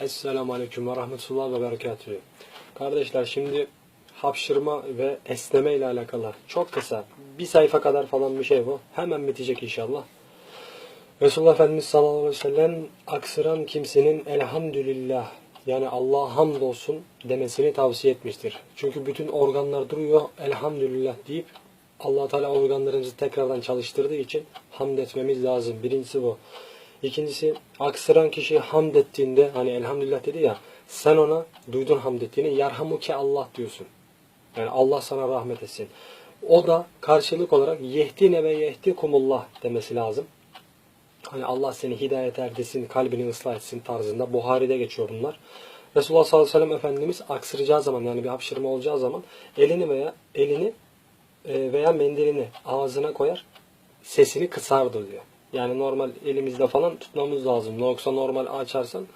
Esselamu Aleyküm ve Rahmetullah ve Berekatühü. Kardeşler şimdi hapşırma ve esneme ile alakalı çok kısa bir sayfa kadar falan bir şey bu. Hemen bitecek inşallah. Resulullah Efendimiz sallallahu aleyhi ve sellem aksıran kimsenin elhamdülillah yani Allah'a hamdolsun demesini tavsiye etmiştir. Çünkü bütün organlar duruyor elhamdülillah deyip allah Teala organlarımızı tekrardan çalıştırdığı için hamd etmemiz lazım. Birincisi bu. İkincisi aksıran kişi hamd ettiğinde hani elhamdülillah dedi ya sen ona duydun hamd ettiğini yarhamuke Allah diyorsun. Yani Allah sana rahmet etsin. O da karşılık olarak yehdine ve yehdikumullah demesi lazım. Hani Allah seni hidayet erdirsin, kalbini ıslah etsin tarzında. Buhari'de geçiyor bunlar. Resulullah sallallahu aleyhi ve sellem Efendimiz aksıracağı zaman yani bir hapşırma olacağı zaman elini veya elini e, veya mendilini ağzına koyar sesini kısardı diyor. Yani normal elimizde falan tutmamız lazım. Yoksa normal açarsan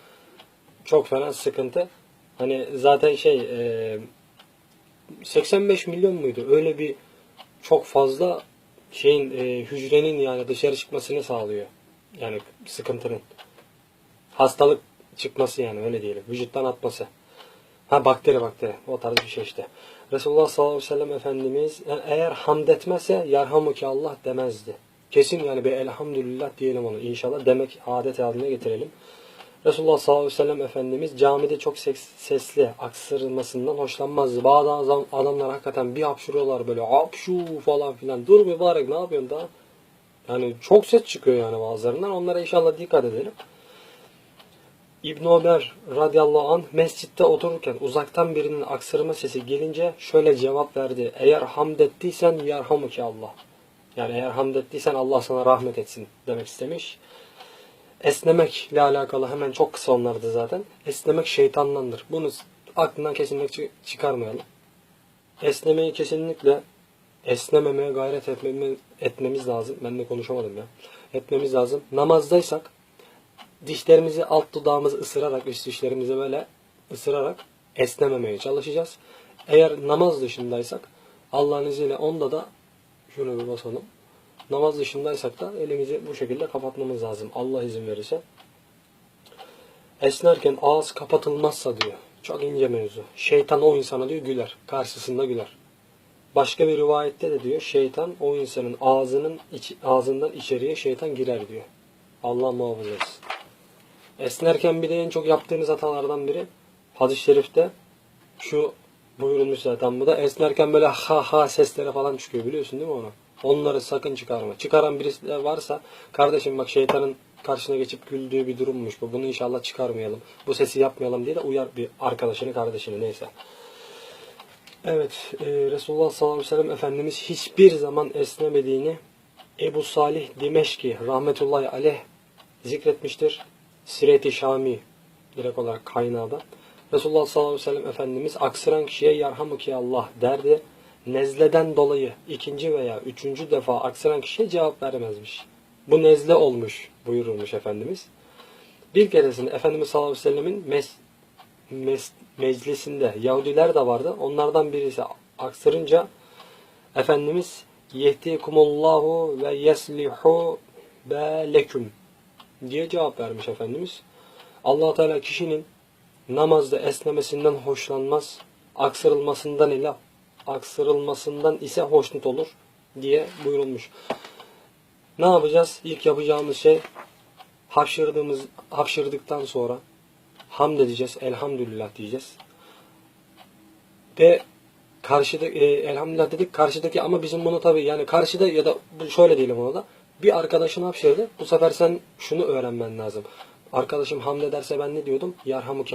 çok fena sıkıntı. Hani zaten şey e, 85 milyon muydu? Öyle bir çok fazla şeyin e, hücrenin yani dışarı çıkmasını sağlıyor. Yani sıkıntının. Hastalık çıkması yani öyle diyelim. Vücuttan atması. Ha bakteri bakteri. O tarz bir şey işte. Resulullah sallallahu aleyhi ve sellem Efendimiz yani eğer hamd etmezse yarhamuki Allah demezdi. Kesin yani bir elhamdülillah diyelim onu inşallah demek adet haline getirelim. Resulullah sallallahu aleyhi ve sellem Efendimiz camide çok ses- sesli aksırılmasından hoşlanmazdı. Bazı adam, adamlar hakikaten bir hapşırıyorlar böyle hapşu falan filan. Dur mübarek ne yapıyorsun daha? Yani çok ses çıkıyor yani bazılarından. Onlara inşallah dikkat edelim. İbn Ömer radıyallahu anh mescitte otururken uzaktan birinin aksırma sesi gelince şöyle cevap verdi. Eğer hamd ettiysen yarhamuki Allah. Yani eğer hamd ettiysen Allah sana rahmet etsin demek istemiş. Esnemekle alakalı hemen çok kısa onlardı zaten. Esnemek şeytandandır. Bunu aklından kesinlikle çıkarmayalım. Esnemeyi kesinlikle esnememeye gayret etmemiz, etmemiz lazım. Ben de konuşamadım ya. Etmemiz lazım. Namazdaysak dişlerimizi alt dudağımızı ısırarak, üst dişlerimizi böyle ısırarak esnememeye çalışacağız. Eğer namaz dışındaysak Allah'ın izniyle onda da şunu bir basalım. Namaz dışındaysak da elimizi bu şekilde kapatmamız lazım. Allah izin verirse. Esnerken ağız kapatılmazsa diyor. Çok ince mevzu. Şeytan o insana diyor güler. Karşısında güler. Başka bir rivayette de diyor şeytan o insanın ağzının iç, ağzından içeriye şeytan girer diyor. Allah muhafaza etsin. Esnerken bir de en çok yaptığınız hatalardan biri hadis-i şerifte şu buyurulmuş zaten bu da esnerken böyle ha ha sesleri falan çıkıyor biliyorsun değil mi onu? Onları sakın çıkarma. Çıkaran birisi de varsa kardeşim bak şeytanın karşına geçip güldüğü bir durummuş bu. Bunu inşallah çıkarmayalım. Bu sesi yapmayalım diye de uyar bir arkadaşını kardeşini neyse. Evet e, Resulullah sallallahu aleyhi ve sellem Efendimiz hiçbir zaman esnemediğini Ebu Salih Dimeşki rahmetullahi aleyh zikretmiştir. Siret-i Şami direkt olarak kaynağda. Resulullah sallallahu aleyhi ve sellem Efendimiz aksıran kişiye yarhamuki Allah derdi. Nezleden dolayı ikinci veya üçüncü defa aksıran kişiye cevap veremezmiş. Bu nezle olmuş buyurulmuş Efendimiz. Bir keresinde Efendimiz sallallahu aleyhi ve sellemin mes, mes, meclisinde Yahudiler de vardı. Onlardan birisi aksırınca Efendimiz yehdikumullahu ve yeslihu beleküm diye cevap vermiş Efendimiz. allah Teala kişinin namazda esnemesinden hoşlanmaz, aksırılmasından ile aksırılmasından ise hoşnut olur diye buyurulmuş. Ne yapacağız? İlk yapacağımız şey hapşırdığımız hapşırdıktan sonra hamd edeceğiz, elhamdülillah diyeceğiz. Ve karşıda e, elhamdülillah dedik karşıdaki ama bizim bunu tabii yani karşıda ya da şöyle diyelim ona da bir arkadaşın hapşırdı. Bu sefer sen şunu öğrenmen lazım. Arkadaşım hamd ederse ben ne diyordum? Yarhamuke